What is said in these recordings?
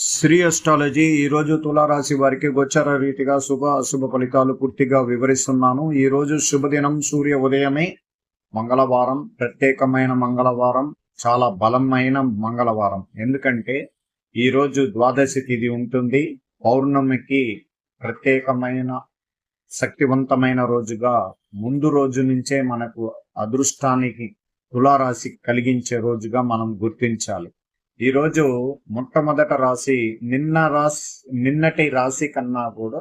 Shri astrology ఈ రోజు తులారాశి వారికి గోచర రీతిగా శుభ అశుభ ఫలితాలు పూర్తిగా వివరిస్తున్నాను. ఈ రోజు శుభదినం సూర్య ఉదయమే మంగళవారం ప్రత్యేకమైన మంగళవారం చాలా బలమైన మంగళవారం. ఎందుకంటే ఈ రోజు ద్వాదశి తిథి ఉంటుంది. పౌర్ణమికి ప్రత్యేకమైన శక్తివంతమైన రోజుగా ముందు రోజు నుంచే మనకు అదృష్టానికి తులారాశి కలిగించే రోజుగా మనం గుర్తించాలి. ఈ రోజు మొట్టమొదట రాశి నిన్న రాశి నిన్నటి రాశి కన్నా కూడా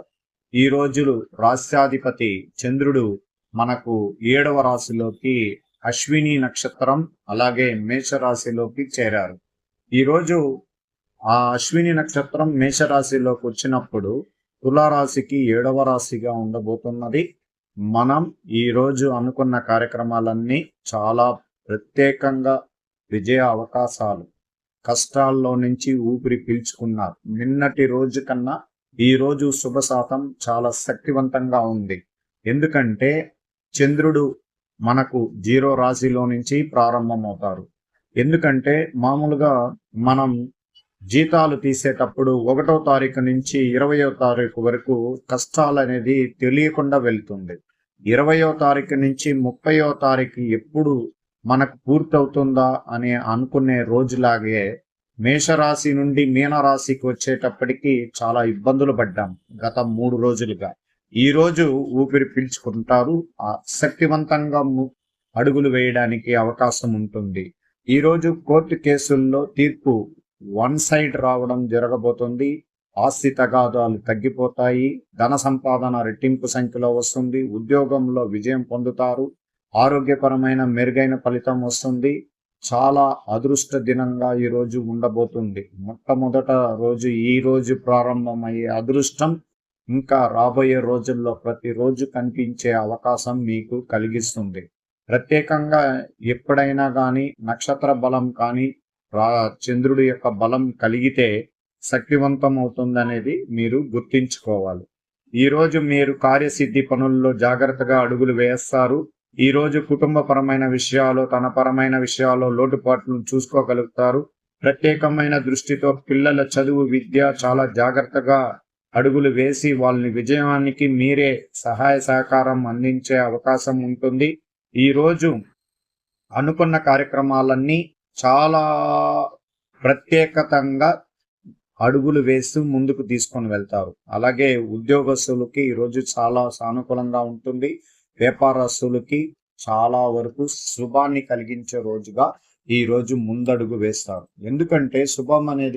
ఈ రోజులు రాశ్యాధిపతి చంద్రుడు మనకు ఏడవ రాశిలోకి అశ్విని నక్షత్రం అలాగే మేష రాశిలోకి చేరారు. ఈ రోజు ఆ అశ్విని నక్షత్రం మేషరాశిలోకి వచ్చినప్పుడు తులారాశికి ఏడవ రాశిగా ఉండబోతున్నది. మనం ఈ రోజు అనుకున్న కార్యక్రమాలన్నీ చాలా ప్రత్యేకంగా విజయ అవకాశాలు కష్టాల్లో నుంచి ఊపిరి పీల్చుకున్నారు. నిన్నటి రోజు కన్నా ఈ రోజు శుభ శాతం చాలా శక్తివంతంగా ఉంది. ఎందుకంటే చంద్రుడు మనకు జీరో రాశిలో నుంచి ప్రారంభమవుతారు ఎందుకంటే మామూలుగా మనం జీతాలు తీసేటప్పుడు ఒకటో తారీఖు నుంచి ఇరవయో తారీఖు వరకు కష్టాలు అనేది తెలియకుండా వెళ్తుంది. ఇరవయో తారీఖు నుంచి ముప్పయో తారీఖు ఎప్పుడు మనకు పూర్తవుతుందా అని అనుకునే రోజులాగే మేషరాశి నుండి మీనరాశికి వచ్చేటప్పటికి చాలా ఇబ్బందులు పడ్డాం గత మూడు రోజులుగా. ఈ రోజు ఊపిరి పీల్చుకుంటారు. శక్తివంతంగా అడుగులు వేయడానికి అవకాశం ఉంటుంది. ఈ రోజు కోర్టు కేసుల్లో తీర్పు వన్ సైడ్ రావడం జరగబోతుంది. ఆస్తి తగాదాలు తగ్గిపోతాయి. ధన సంపాదన రెట్టింపు సంఖ్యలో వస్తుంది. ఉద్యోగంలో విజయం పొందుతారు. ఆరోగ్యపరమైన మెరుగైన ఫలితం వస్తుంది. చాలా అదృష్ట దినంగా ఈ రోజు ఉండబోతుంది. మొట్టమొదట రోజు ఈ రోజు ప్రారంభమయ్యే అదృష్టం ఇంకా రాబోయే రోజుల్లో ప్రతిరోజు కనిపించే అవకాశం మీకు కలిగిస్తుంది. ప్రత్యేకంగా ఎప్పుడైనా కానీ నక్షత్ర బలం కానీ రా చంద్రుడి యొక్క బలం కలిగితే శక్తివంతం అవుతుందనేది మీరు గుర్తించుకోవాలి. ఈ రోజు మీరు కార్యసిద్ధి పనుల్లో జాగ్రత్తగా అడుగులు వేస్తారు. ఈ రోజు కుటుంబపరమైన విషయాలు తన పరమైన విషయాల్లో లోటుపాట్లను చూసుకోగలుగుతారు. ప్రత్యేకమైన దృష్టితో పిల్లల చదువు విద్య చాలా జాగ్రత్తగా అడుగులు వేసి వాళ్ళని విజయానికి మీరే సహాయ సహకారం అందించే అవకాశం ఉంటుంది. ఈరోజు అనుకున్న కార్యక్రమాలన్నీ చాలా ప్రత్యేకతంగా అడుగులు వేస్తూ ముందుకు తీసుకొని వెళ్తారు. అలాగే ఉద్యోగస్తులకి ఈరోజు చాలా సానుకూలంగా ఉంటుంది. వ్యాపారస్తులకి చాలా వరకు శుభాన్ని కలిగించే రోజుగా ఈ రోజు ముందడుగు వేస్తారు ఎందుకంటే శుభం అనేది